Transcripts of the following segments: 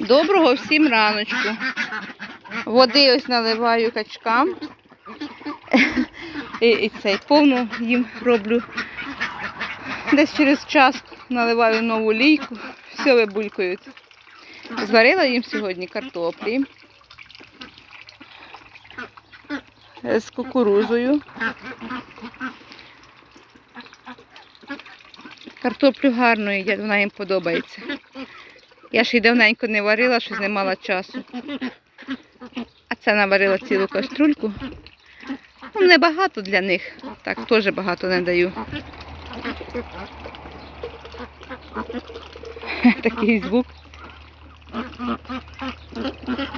Доброго всім раночку. Води ось наливаю качкам. І, і цей повну їм роблю. Десь через час наливаю нову лійку, все вибулькають. Зварила їм сьогодні картоплі з кукурузою. Картоплю гарно їдять, вона їм подобається. Я ж і давненько не варила, щось не мала часу. А це наварила цілу каструльку. Ну, небагато для них. Так, теж багато не даю. Такий звук.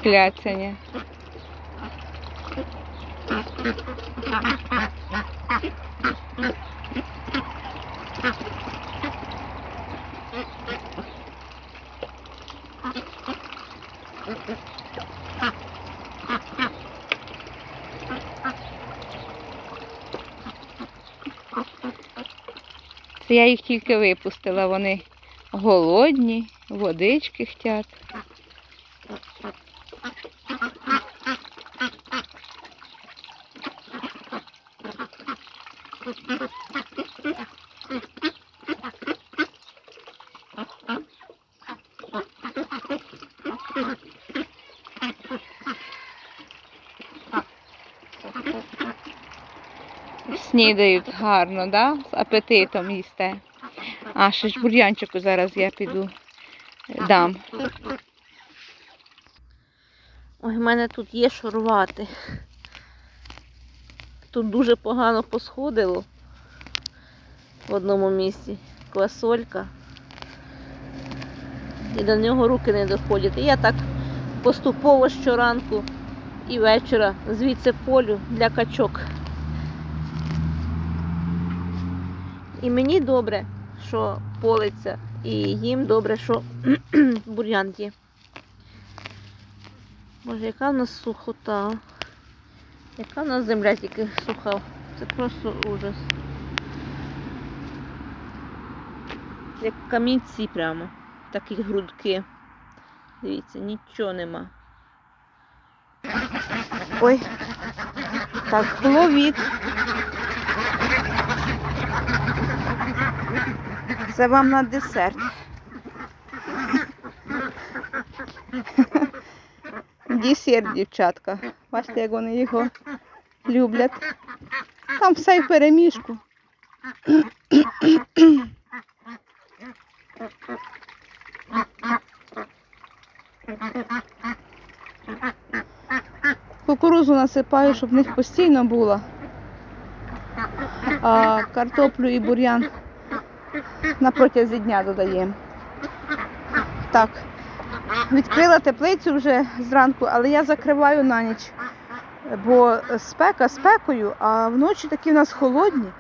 Кляцяння. Це я їх тільки випустила, вони голодні, водички хотять. Снідають гарно, да? З апетитом їсте. А ще ж бур'янчику зараз я піду е, дам. Ой, в мене тут є що. Тут дуже погано посходило в одному місці. Квасолька. І до нього руки не доходять. І я так поступово щоранку і вечора звідси полю для качок. І мені добре, що политься, і їм добре, що бур'ян є. Боже, яка в нас сухота. Яка в нас земля тільки суха. Це просто ужас. Як камінці прямо. Такі грудки. Дивіться, нічого нема. Ой. Так, ловіть. Це вам на десерт. Десерт, дівчатка. Бачите, як вони його люблять. Там все в переміжку. Кукурузу насипаю, щоб в них постійно була. А картоплю і бур'ян на протязі дня додаємо. Так, відкрила теплицю вже зранку, але я закриваю на ніч, бо спека спекою, а вночі такі в нас холодні.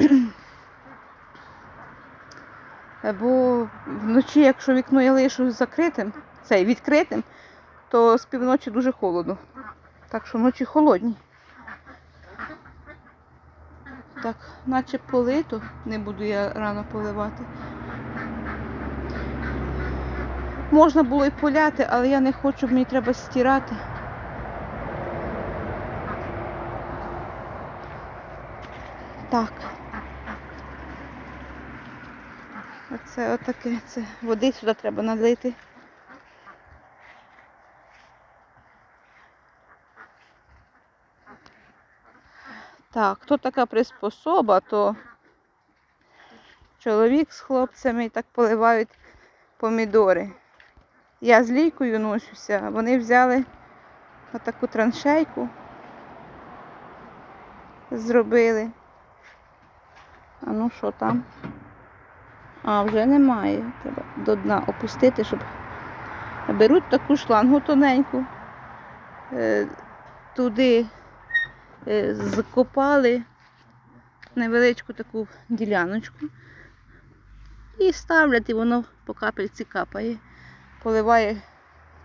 Бо вночі, якщо вікно я лишу закритим, цей відкритим, то з півночі дуже холодно. Так що вночі холодні. Так, наче полито, не буду я рано поливати. Можна було і поляти, але я не хочу, мені треба стирати. Так. Оце отаке, це води сюди треба налити. Так, хто така приспособа, то чоловік з хлопцями так поливають помідори. Я з лійкою ношуся, вони взяли отаку траншейку, зробили. А ну що там? А, вже немає. Треба до дна опустити, щоб беруть таку шлангу тоненьку, е, туди Е, закопали невеличку таку діляночку і ставлять, і воно по капельці капає, поливає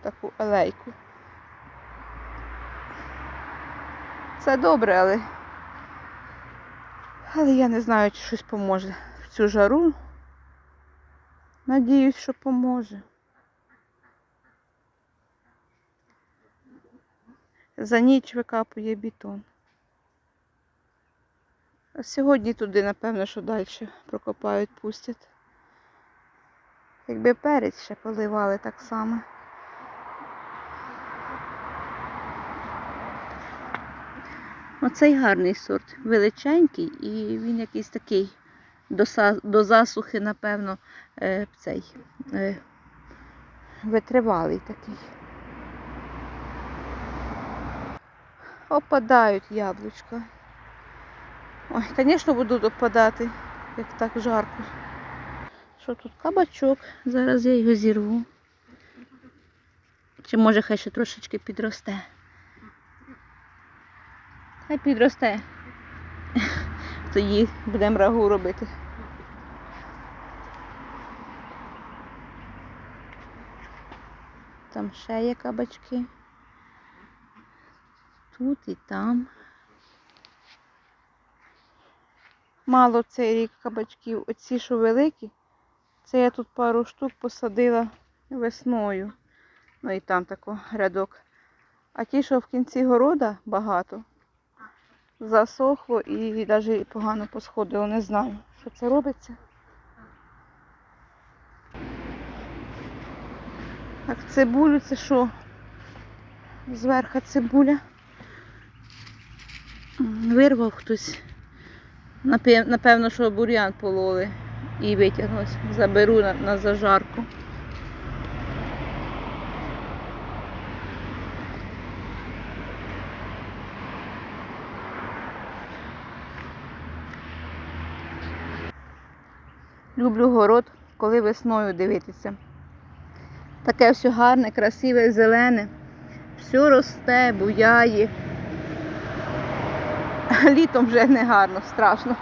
таку алейку. Це добре, але але я не знаю, чи щось поможе в цю жару. Надіюсь, що поможе. За ніч викапує бітон. Сьогодні туди, напевно, що далі прокопають, пустять. Якби перець ще поливали так само. Оцей гарний сорт, величенький і він якийсь такий до, засухи, напевно, е, цей е, витривалий такий. Опадають яблучка. Ой, звісно, будуть опадати, як так жарко. Що тут кабачок? Зараз я його зірву. Чи може хай ще трошечки підросте. Хай підросте. Тоді будемо рагу робити. Там ще є кабачки. Тут і там. Мало цей рік кабачків. Оці, що великі, це я тут пару штук посадила весною. Ну і там тако рядок. А ті, що в кінці города багато, засохло і навіть погано посходило. Не знаю, що це робиться. Так, цибулю це що? Зверху цибуля. Вирвав хтось. Напе- Напевно, що бур'ян пололи і витягнусь. Заберу на, на зажарку. Люблю город, коли весною дивитися. Таке все гарне, красиве, зелене. Все росте, буяє. Літом вже не гарно, страшно.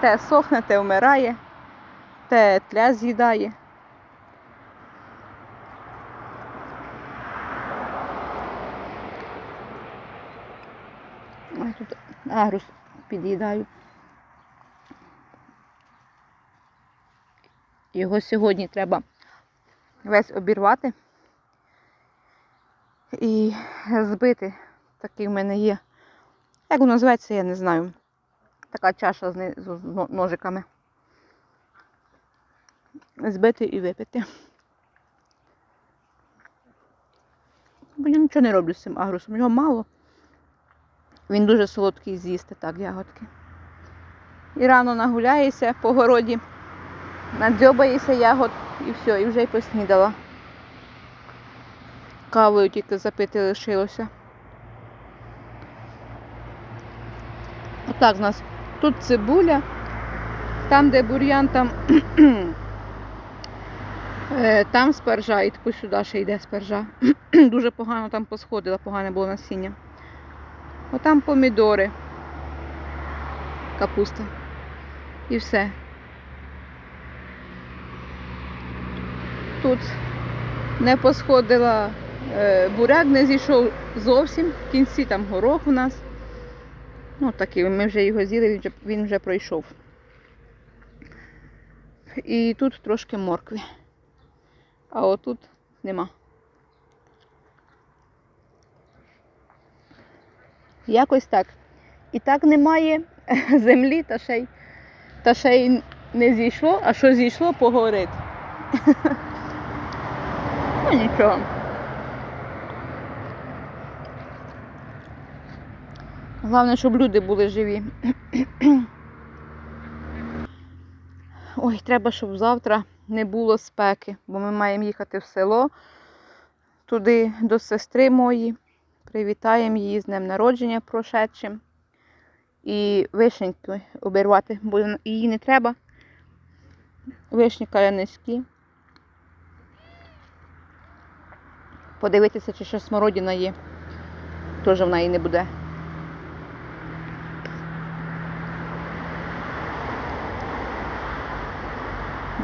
Те сохне, те вмирає, те тля з'їдає. Ой, тут агрус під'їдаю. Його сьогодні треба весь обірвати і збити. Такий в мене є. Як воно називається, я не знаю. Така чаша з ножиками. Збити і випити. Бо я нічого не роблю з цим агрусом. Його мало. Він дуже солодкий з'їсти, так, ягодки. І рано нагуляєшся по городі, надзьобаєшся ягод і все, і вже й поснідала. Кавою тільки запити лишилося. Отак у нас тут цибуля, там, де бур'ян, там, е, там спаржа, і таку сюди ще йде спаржа. Дуже погано там посходила, погане було насіння. Отам помідори, капуста. І все. Тут не посходила е, буряк, не зійшов зовсім. В кінці там горох у нас. Ну, такий, ми вже його з'їли, він він вже пройшов. І тут трошки моркви. А отут нема. Якось так. І так немає землі, та ще й, та ще й не зійшло, а що зійшло, погорить. Ну нічого. Головне, щоб люди були живі. Ой, треба, щоб завтра не було спеки, бо ми маємо їхати в село туди до сестри мої. Привітаємо її з днем народження прошедшим. І вишеньки обірвати, бо її не треба. Вишні каяницькі. Подивитися, чи ще смородина є. Теж в неї не буде.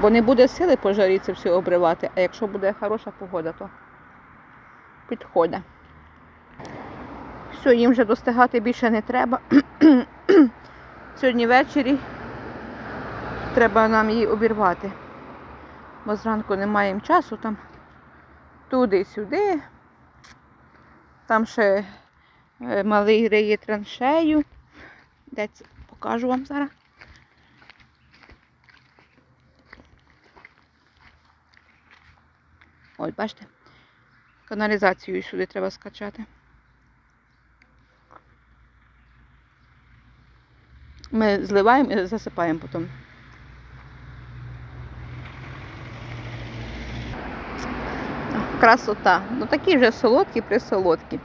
Бо не буде сили по жарі це все обривати, а якщо буде хороша погода, то підходить. Все, їм вже достигати більше не треба. Сьогодні ввечері треба нам її обірвати. Бо зранку не маємо часу там туди-сюди. Там ще Е, Малий риє траншею. Де це? Покажу вам зараз. Ось, бачите? Каналізацію сюди треба скачати. Ми зливаємо і засипаємо потім. Красота. Ну такі вже солодкі, присолодкі.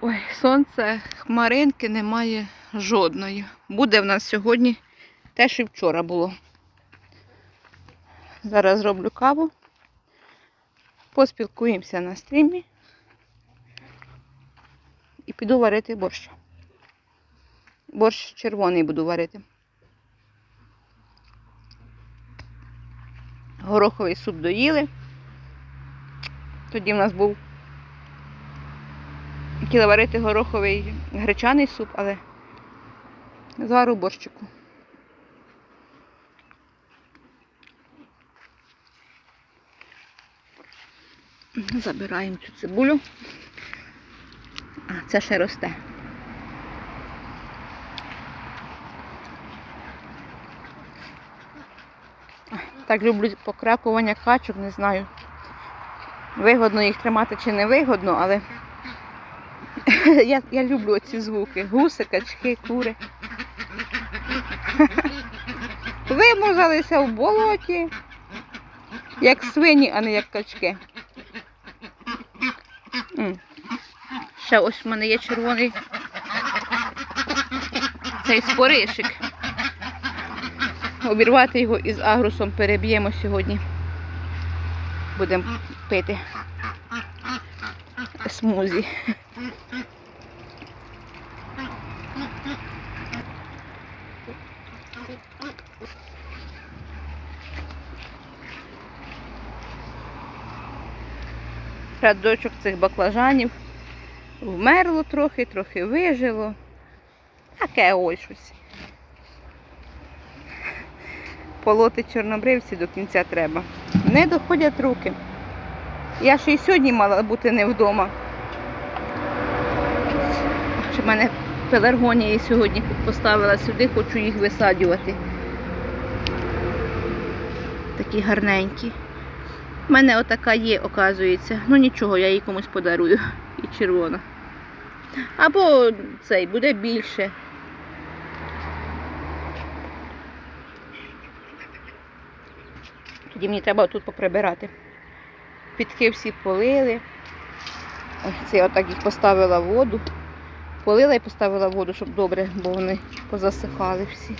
Ой, сонце, хмаринки немає жодної. Буде в нас сьогодні те, що вчора було. Зараз зроблю каву. Поспілкуємося на стрімі. І піду варити борщ. Борщ червоний буду варити. Гороховий суп доїли. Тоді в нас був. Хотіла варити гороховий гречаний суп, але звару борщику. Забираємо цю цибулю. А, це ще росте. Так люблю покрякування качок, не знаю. Вигодно їх тримати чи не вигодно, але я, я люблю ці звуки. Гуси, качки, кури. Вимозалися в болоті, як свині, а не як качки. Ще ось в мене є червоний цей споришик. Обірвати його із агрусом переб'ємо сьогодні. Будемо пити смузі. Рядочок цих баклажанів вмерло трохи, трохи вижило. Таке ось щось. Полоти чорнобривці до кінця треба. Не доходять руки. Я ще й сьогодні мала бути не вдома. Що в мене пеларгонії сьогодні поставила сюди, хочу їх висаджувати. Такі гарненькі. У мене отака є, оказується. Ну нічого, я її комусь подарую. І червона. Або цей буде більше. Тоді мені треба тут поприбирати. Підки всі полили. Це я отак їх поставила воду. Полила і поставила воду, щоб добре, бо вони позасихали всі.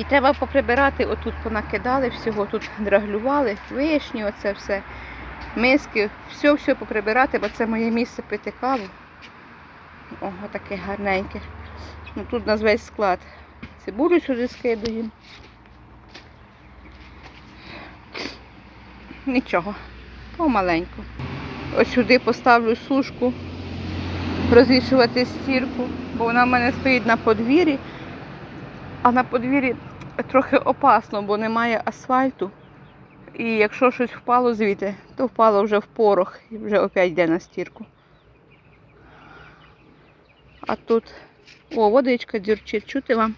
І треба поприбирати, отут понакидали всього, тут драглювали, вишні, оце все, миски, все-все поприбирати, бо це моє місце пити каву. О, таке гарненьке. Ну, тут у нас весь склад. Цибулю сюди скидуємо. Нічого, помаленьку. Ось сюди поставлю сушку, розвішувати стірку, бо вона в мене стоїть на подвір'ї, а на подвір'ї трохи опасно, бо немає асфальту. І якщо щось впало звідти, то впало вже в порох і вже опять йде на стірку. А тут, о, водичка дзюрчить, чути вам?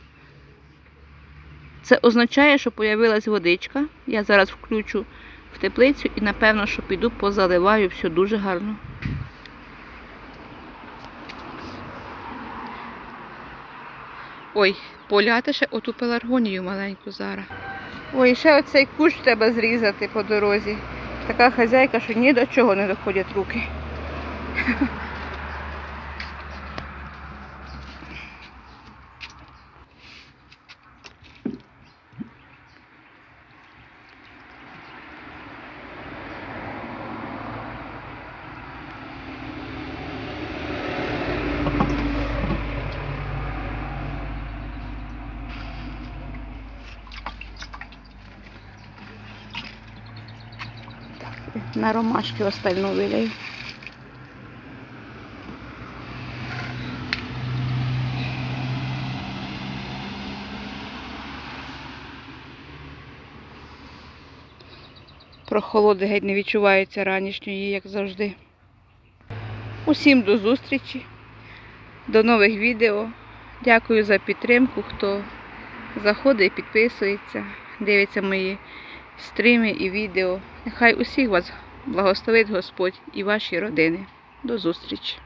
Це означає, що появилась водичка. Я зараз включу в теплицю і напевно, що піду позаливаю все дуже гарно. Ой, поляти ще оту пеларгонію маленьку зараз. Ой, ще оцей кущ треба зрізати по дорозі. Така хазяйка, що ні до чого не доходять руки. На ромашки остальну виляю. Прохолоди геть не відчувається ранішньої, як завжди. Усім до зустрічі, до нових відео. Дякую за підтримку, хто заходить, підписується, дивиться мої стріми і відео. Нехай усіх вас благословить Господь і ваші родини. До зустрічі!